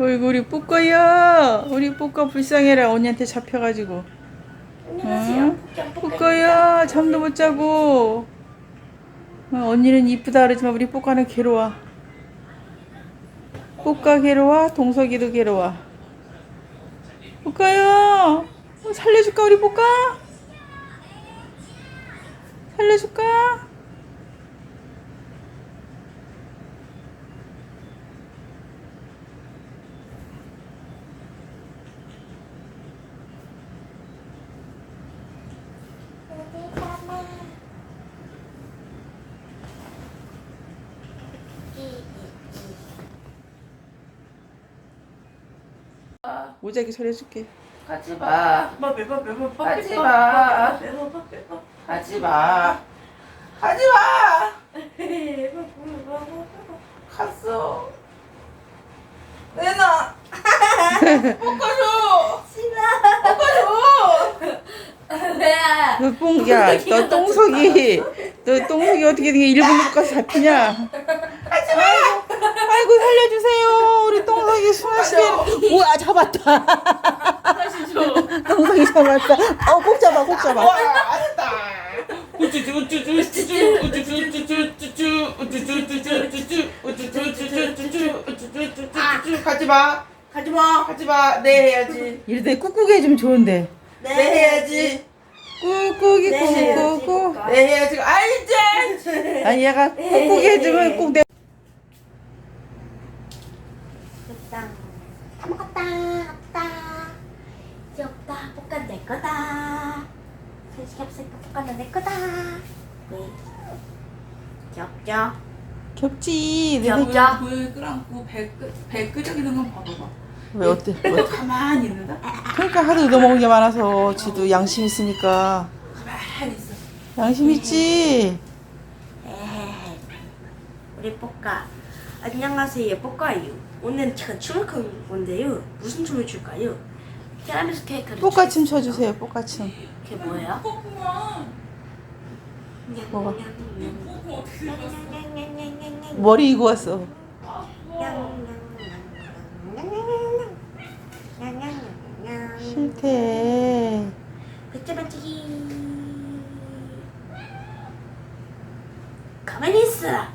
어이구 우리 뿌꺼야. 우리 뿌꺼 불쌍해라 언니한테 잡혀가지고. 안녕하세요. 응? 뿌꺼야 잠도 못 자고. 어, 언니는 이쁘다 그러지만 우리 뿌꺼는 괴로워. 뿌꺼 괴로워? 동석이도 괴로워. 뿌꺼야 어, 살려줄까 우리 뿌꺼? 살려줄까 모자기 소리 해줄게 가지 마. 뭐 매번 매번 하지 마. 매번 매번 하지 마. 하지 마. 갔어. 내놔. 볶아줘. 볶아줘. 너 뽕, 야, 너 똥석이, 너 똥석이 어떻게 되게 일본 가서 잡히냐? 아이고, 살려주세요. 우리 똥석이 숨쉬게. 오, 아, 잡았다. 똥석이 잡았다. 어, 꼭 잡아, 꼭 잡아. 와, 알았다. 우쭈쭈 우쭈쭈 우쭈쭈 우쭈쭈 우쭈쭈 우쭈쭈 우쭈쭈 우쭈쭈 우쭈쭈 우쭈쭈 우쭈쭈 우쭈쭈 가지 마. 가지 마. 하지 마. 네 해야지. 이럴 때 꾹꾹이 해주면 좋은데. 네 해야지. 꾹꾹이, 네, 꾹꾹꾹. 네 해야지. 알지? 아니, 얘가 꾹꾹이 해주면 꾹 내. 됐다. 다 먹었다. 없다. 이제 없다. 볶아 내 거다. 간식 없으니까 볶아는 내 거다. 네. 귀엽죠? 겹지. 내 귀엽죠? 불 끄랑고 배, 끄, 배 끄적이는 건 봐봐봐. 왜, 어때? 왜? 가만히 있는다? 그러니까 하도 얻어먹은 게 많아서 지도 양심 있으니까. 가만히 있어. 양심 있지? 에헤이. 우리 뽀까 안녕하세요 뽀까요 오늘 제가 춤을 출 건데요 무슨 춤을 출까요? 티라미수 케이크를 뽀까침 쳐주세요, 뽀까침. 그게 뭐예요? 뭐가? 머리 이고 왔어. 싫대. 배짜반짝이 가만히 있어라